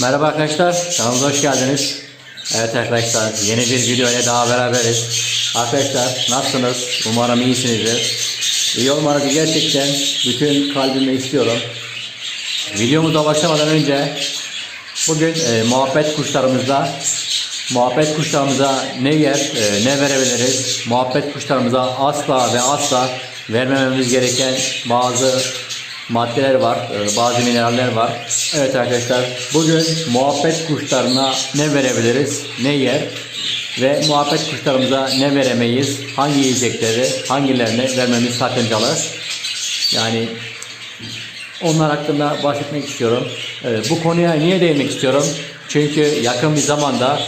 Merhaba arkadaşlar, kanalımıza hoş geldiniz. Evet arkadaşlar, yeni bir video ile daha beraberiz. Arkadaşlar, nasılsınız? Umarım iyisinizdir. İyi olmanızı gerçekten bütün kalbimle istiyorum. Videomuza başlamadan önce bugün e, muhabbet kuşlarımızda muhabbet kuşlarımıza ne yer, e, ne verebiliriz? Muhabbet kuşlarımıza asla ve asla vermememiz gereken bazı maddeler var, e, bazı mineraller var. Evet arkadaşlar, bugün muhabbet kuşlarına ne verebiliriz, ne yer ve muhabbet kuşlarımıza ne veremeyiz, hangi yiyecekleri, hangilerini vermemiz sakıncalı. Yani onlar hakkında bahsetmek istiyorum. Ee, bu konuya niye değinmek istiyorum? Çünkü yakın bir zamanda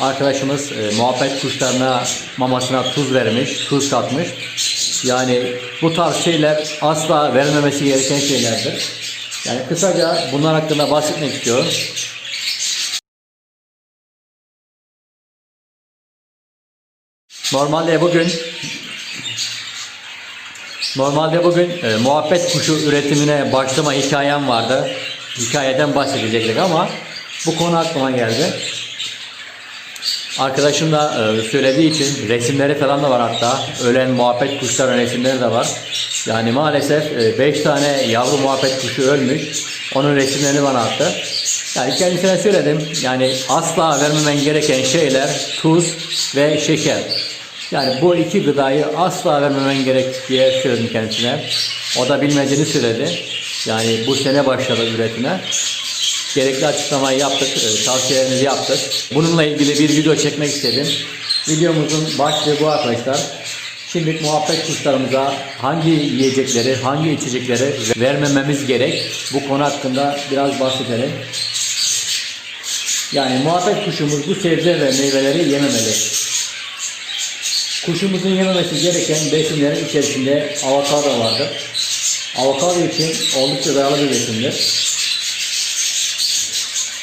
arkadaşımız e, muhabbet kuşlarına mamasına tuz vermiş, tuz katmış. Yani bu tarz şeyler asla verilmemesi gereken şeylerdir. Yani kısaca bunlar hakkında bahsetmek istiyorum. Normalde bugün Normalde bugün e, muhabbet kuşu üretimine başlama hikayem vardı. Hikayeden bahsedecektik ama bu konu aklıma geldi. Arkadaşım da e, söylediği için resimleri falan da var hatta. Ölen muhabbet kuşların resimleri de var. Yani maalesef 5 tane yavru muhabbet kuşu ölmüş. Onun resimlerini bana attı. Yani kendisine söyledim. Yani asla vermemen gereken şeyler tuz ve şeker. Yani bu iki gıdayı asla vermemen gerek diye söyledim kendisine. O da bilmediğini söyledi. Yani bu sene başladı üretime. Gerekli açıklamayı yaptık, e, tavsiyelerimizi yaptık. Bununla ilgili bir video çekmek istedim. Videomuzun başlığı bu arkadaşlar. Şimdi muhabbet kuşlarımıza hangi yiyecekleri, hangi içecekleri vermememiz gerek? Bu konu hakkında biraz bahsedelim. Yani muhabbet kuşumuz bu sebze ve meyveleri yememeli. Kuşumuzun yememesi gereken besinlerin içerisinde avokado vardır. Avokado için oldukça zararlı bir besindir.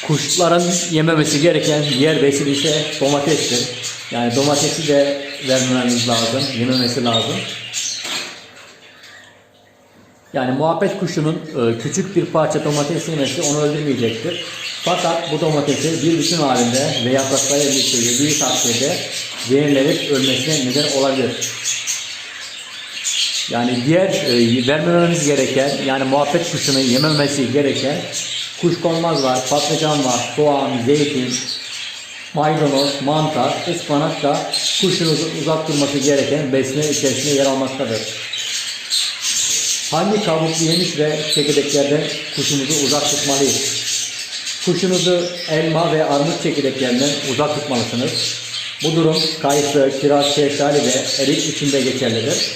Kuşların yememesi gereken diğer besin ise domatestir. Yani domatesi de vermememiz lazım, yememesi lazım. Yani muhabbet kuşunun e, küçük bir parça domates yemesi onu öldürmeyecektir. Fakat bu domatesi bir bütün halinde ve yapraklarıyla birlikte yediği takdirde zehirlenip ölmesine neden olabilir. Yani diğer e, vermememiz gereken yani muhabbet kuşunun yememesi gereken kuşkonmaz var, patlıcan var, soğan, zeytin, maydanoz, mantar, ıspanak da kuşunuzu uzak durması gereken besinler içerisinde yer almaktadır. Hangi kabuklu yemiş ve çekirdeklerden kuşumuzu uzak tutmalıyız? Kuşunuzu elma ve armut çekirdeklerinden uzak tutmalısınız. Bu durum kayısı, kiraz, şeftali ve erik içinde geçerlidir.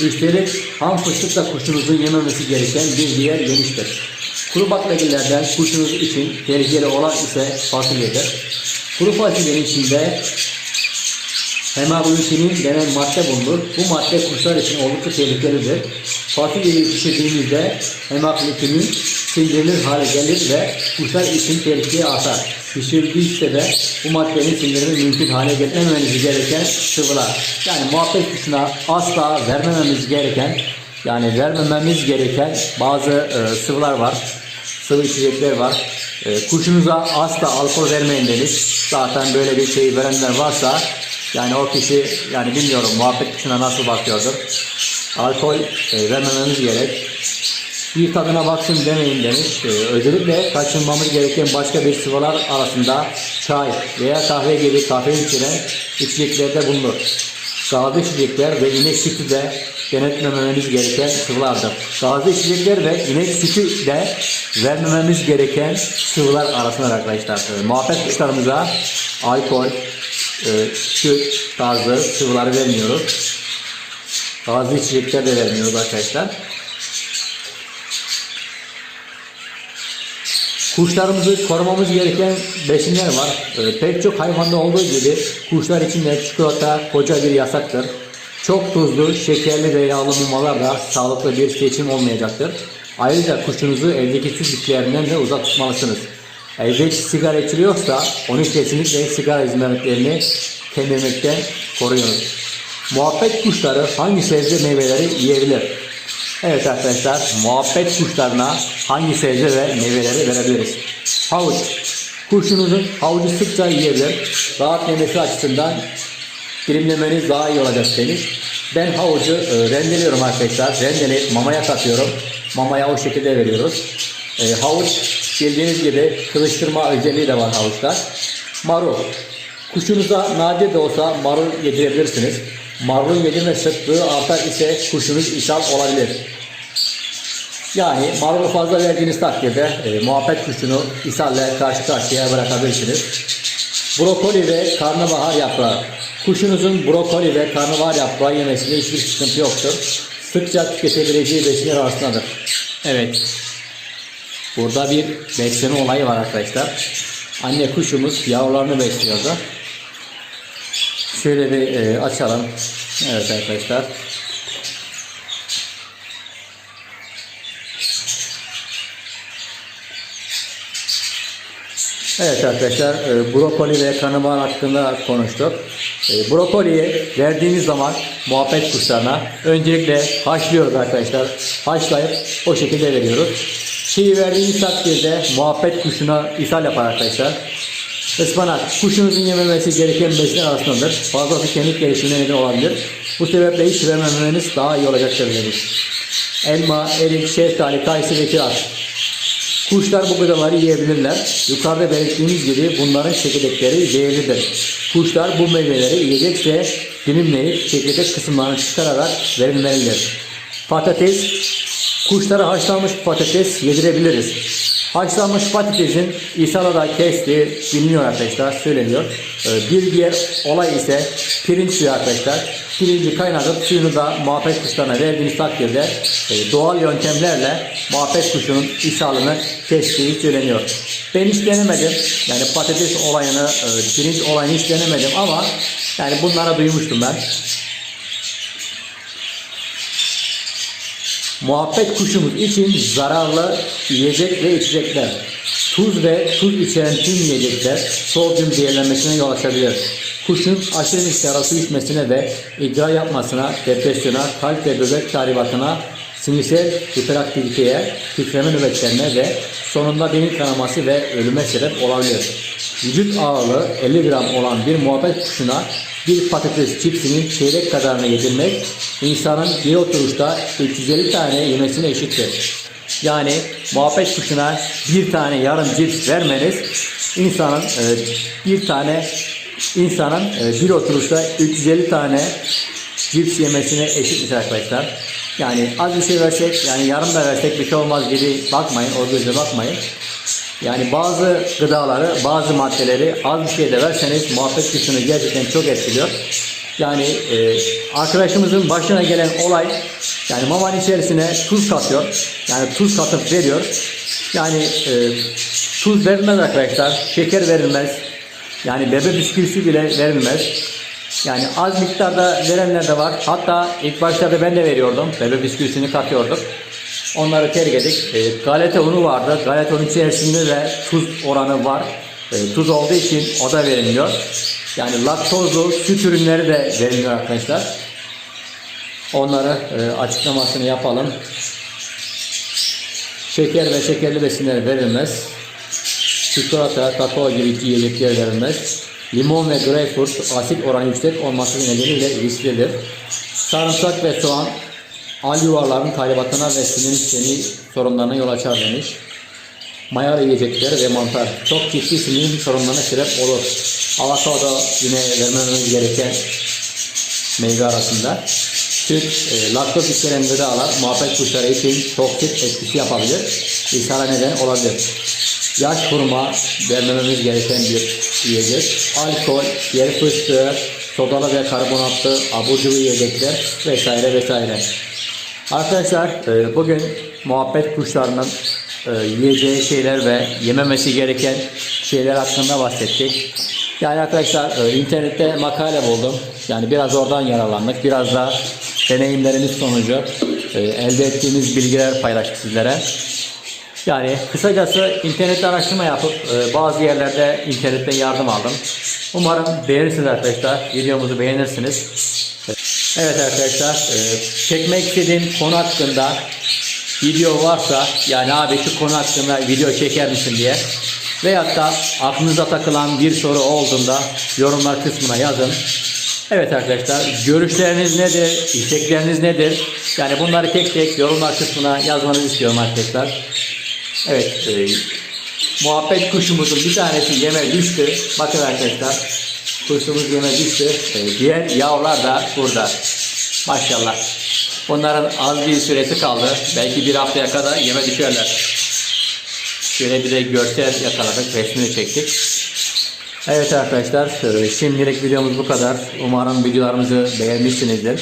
Üstelik ham fıstık da kuşunuzun yememesi gereken bir diğer yemiştir. Kuru baklagillerden kuşunuz için tehlikeli olan ise fasulyedir. Kuru fasulyenin içinde Hemaglutinin denen madde bulunur. Bu madde kuşlar için oldukça tehlikelidir. Fasulyeyi pişirdiğimizde hemaglutinin sindirilir hale gelir ve kuşlar için tehlikeye artar. Pişirdiyse de bu maddenin sindirimi mümkün hale getirmemeniz gereken sıvılar. Yani muhabbet kuşuna asla vermememiz gereken yani vermememiz gereken bazı e, sıvılar var. Sıvı içecekler var. E, kuşunuza asla alkol vermeyin deriz. Zaten böyle bir şey verenler varsa yani o kişi yani bilmiyorum muhabbet kuşuna nasıl bakıyordur. Alkol e, vermememiz gerek. Bir tadına baksın demeyin demiş. E, özellikle kaçınmamız gereken başka bir sıvılar arasında çay veya kahve gibi kafein içeren içeceklerde bulunur. Gazlı içecekler ve inek sütü de denetlemememiz gereken sıvılardır. Gazlı içecekler ve inek sütü de vermememiz gereken sıvılar arasında arkadaşlar. E, muhabbet kuşlarımıza alkol, e, süt tarzı sıvıları vermiyoruz. Gazlı içecekler de vermiyoruz arkadaşlar. Kuşlarımızı korumamız gereken besinler var. Ee, pek çok hayvanda olduğu gibi kuşlar için de çikolata koca bir yasaktır. Çok tuzlu, şekerli ve yağlı mamalar da sağlıklı bir seçim olmayacaktır. Ayrıca kuşunuzu evdeki süt bitkilerinden de uzak tutmalısınız. Evde sigara içiliyorsa onu kesinlikle sigara hizmetlerini kemirmekten koruyunuz. Muhabbet kuşları hangi sebze meyveleri yiyebilir? Evet arkadaşlar, muhabbet kuşlarına hangi sebze ve meyveleri verebiliriz? Havuç. Kuşunuzun havucu sıkça yiyebilir. Rahat yemesi açısından dilimlemeniz daha iyi olacak demiş. Ben havucu e, rendeliyorum arkadaşlar. Rendeleyip mamaya katıyorum. Mamaya o şekilde veriyoruz. E, havuç bildiğiniz gibi kılıçtırma özelliği de var havuçta. Marul. Kuşunuza nadir de olsa marul yedirebilirsiniz. Marulun yedirme sıklığı artar ise kuşunuz ishal olabilir. Yani marulu fazla verdiğiniz takdirde e, muhabbet kuşunu ishalle karşı karşıya bırakabilirsiniz. Brokoli ve karnabahar yaprağı. Kuşunuzun brokoli ve karnabahar yaprağı yemesinde hiçbir sıkıntı yoktur. Sıkça tüketebileceği besinler arasındadır. Evet. Burada bir besleme olayı var arkadaşlar. Anne kuşumuz yavrularını besliyordu. Şöyle bir e, açalım. Evet arkadaşlar. Evet arkadaşlar e, brokoli ve karnabahar hakkında konuştuk. E, brokoliyi verdiğimiz zaman muhabbet kuşlarına öncelikle haşlıyoruz arkadaşlar. Haşlayıp o şekilde veriyoruz. Çiğ verdiğimiz takdirde muhabbet kuşuna ishal yapar arkadaşlar. Ispanak kuşunuzun yememesi gereken besinler arasındadır. Fazlası kemik gelişimine neden olabilir. Bu sebeple hiç vermemeniz daha iyi olacaktır demiş. Elma, erik, şeftali, kayısı ve kiraz. Kuşlar bu gıdaları yiyebilirler. Yukarıda belirttiğimiz gibi bunların çekirdekleri zehirlidir. Kuşlar bu meyveleri yiyecekse dilimleyip çekirdek kısımlarını çıkararak verilmelidir. Patates, kuşlara haşlanmış patates yedirebiliriz. Haşlanmış patatesin İsa'da kestiği biliniyor arkadaşlar, söyleniyor. Ee, Bir diğer olay ise pirinç suyu arkadaşlar. Pirinci kaynatıp suyunu da muhabbet kuşlarına verdiğiniz takdirde e, doğal yöntemlerle muhabbet kuşunun ishalını kestiği söyleniyor. Ben hiç denemedim. Yani patates olayını, e, pirinç olayını hiç denemedim ama yani bunlara duymuştum ben. Muhabbet kuşumuz için zararlı yiyecek ve içecekler. Tuz ve tuz içeren tüm yiyecekler sodyum zehirlenmesine yol açabilir. Kuşun aşırı miktarda su içmesine ve idrar yapmasına, depresyona, kalp ve böbrek tahribatına, sinirsel hiperaktiviteye, titreme nöbetlerine ve sonunda beyin kanaması ve ölüme sebep olabilir. Vücut ağırlığı 50 gram olan bir muhabbet kuşuna bir patates çipsinin çeyrek kadarını yedirmek insanın bir oturuşta 350 tane yemesine eşittir. Yani muhabbet kuşuna bir tane yarım cips vermeniz insanın e, bir tane insanın e, bir oturuşta 350 tane cips yemesine eşitmiş arkadaşlar. Yani az bir şey versek yani yarım da versek bir şey olmaz gibi bakmayın o gözle bakmayın. Yani bazı gıdaları, bazı maddeleri az bir şey de verseniz muhabbet kuşunu gerçekten çok etkiliyor. Yani e, arkadaşımızın başına gelen olay yani mamanın içerisine tuz katıyor. Yani tuz katıp veriyor. Yani e, tuz verilmez arkadaşlar. Şeker verilmez. Yani bebe bisküvisi bile verilmez. Yani az miktarda verenler de var. Hatta ilk başlarda ben de veriyordum. Bebe bisküvisini katıyorduk. Onları terk ettik. E, galeta unu vardı. Galeta unu içerisinde de tuz oranı var. E, tuz olduğu için o da verilmiyor. Yani laktozlu süt ürünleri de veriliyor arkadaşlar. Onları e, açıklamasını yapalım. Şeker ve şekerli besinler verilmez. Çikolata, kakao gibi yiyecekler verilmez. Limon ve greyfurt asit oranı yüksek olması nedeniyle risklidir. Sarımsak ve soğan al yuvarların tahribatına ve sinir sistemi sorunlarına yol açar demiş. Mayalı yiyecekler ve mantar çok ciddi sinir sorunlarına sebep olur. Avokado yine vermememiz gereken meyve arasında. Süt, e, laktoz içeren gıdalar muhabbet kuşları için toksik etkisi yapabilir. İshara neden olabilir. Yaş hurma vermememiz gereken bir yiyecek. Alkol, yer fıstığı, sodalı ve karbonatlı abur cubur yiyecekler vesaire vesaire. Arkadaşlar e, bugün muhabbet kuşlarının e, yiyeceği şeyler ve yememesi gereken şeyler hakkında bahsettik. Yani arkadaşlar e, internette makale buldum. Yani biraz oradan yararlandık. Biraz da deneyimlerimiz sonucu elde ettiğimiz bilgiler paylaştık sizlere. Yani kısacası internette araştırma yapıp e, bazı yerlerde internetten yardım aldım. Umarım beğenirsiniz arkadaşlar. Videomuzu beğenirsiniz. Evet arkadaşlar, e, çekmek istediğim konu hakkında video varsa yani abi şu konu hakkında video çeker misin diye Veyahut da aklınıza takılan bir soru olduğunda yorumlar kısmına yazın. Evet arkadaşlar görüşleriniz nedir? istekleriniz nedir? Yani bunları tek tek yorumlar kısmına yazmanızı istiyorum arkadaşlar. Evet e, muhabbet kuşumuzun bir tanesi yeme düştü. Bakın arkadaşlar kuşumuz yeme düştü. E, diğer yavrular da burada. Maşallah. Onların az bir süresi kaldı. Belki bir haftaya kadar yeme düşerler. Şöyle bir de görsel yakaladık. Resmini çektik. Evet arkadaşlar şimdilik videomuz bu kadar. Umarım videolarımızı beğenmişsinizdir.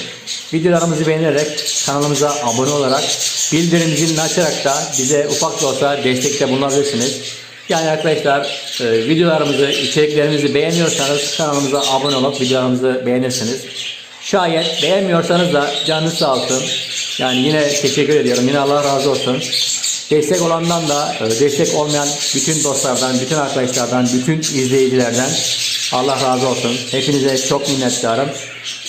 Videolarımızı beğenerek kanalımıza abone olarak bildirim zilini açarak da bize ufak da olsa destekte bulunabilirsiniz. Yani arkadaşlar e, videolarımızı, içeriklerimizi beğeniyorsanız kanalımıza abone olup videolarımızı beğenirsiniz. Şayet beğenmiyorsanız da canınız sağ olsun. Yani yine teşekkür ediyorum. Yine Allah razı olsun. Destek olandan da e, destek olmayan bütün dostlardan, bütün arkadaşlardan, bütün izleyicilerden Allah razı olsun. Hepinize çok minnettarım.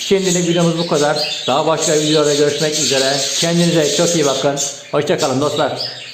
Şimdilik videomuz bu kadar. Daha başka videoda görüşmek üzere. Kendinize çok iyi bakın. Hoşçakalın dostlar.